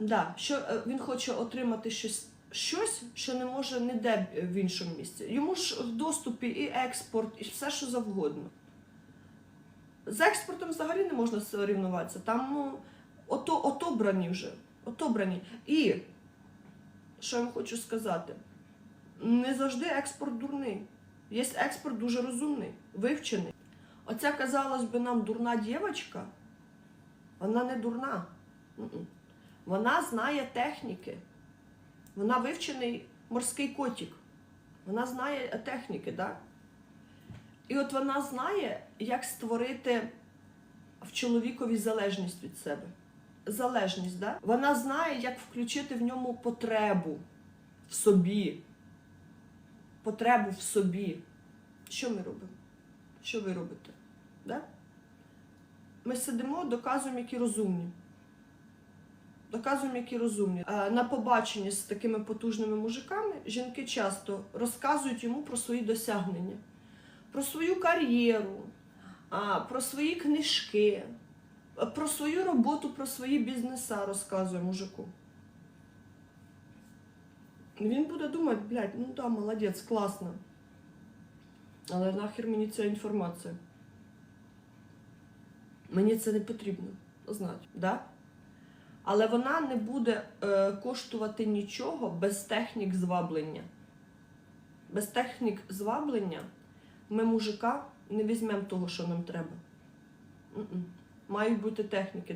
Да, що е, він хоче отримати щось, щось, що не може ніде в іншому місці. Йому ж в доступі і експорт, і все, що завгодно. З експортом взагалі не можна сорівнуватися. Там ну, ото, отобрані вже. Отобрані. І що я вам хочу сказати? Не завжди експорт дурний. Є експорт дуже розумний, вивчений. Оця, казалось би, нам дурна дівчинка, вона не дурна. Вона знає техніки. Вона вивчений морський котик. Вона знає техніки, да? І от вона знає, як створити в чоловікові залежність від себе. Залежність, да? Вона знає, як включити в ньому потребу в собі. Потребу в собі. Що ми робимо? Що ви робите? Да? Ми сидимо, доказуємо, які розумні. Доказуємо, які розумні. Е, На побаченні з такими потужними мужиками жінки часто розказують йому про свої досягнення, про свою кар'єру, про свої книжки, е, про свою роботу, про свої бізнеса розказує мужику. Він буде думати, блядь, ну да, молодець, класно. Але нахер мені ця інформація? Мені це не потрібно знати, да? Але вона не буде е, коштувати нічого без технік зваблення. Без технік зваблення ми мужика не візьмемо того, що нам треба. М-м. Мають бути техніки.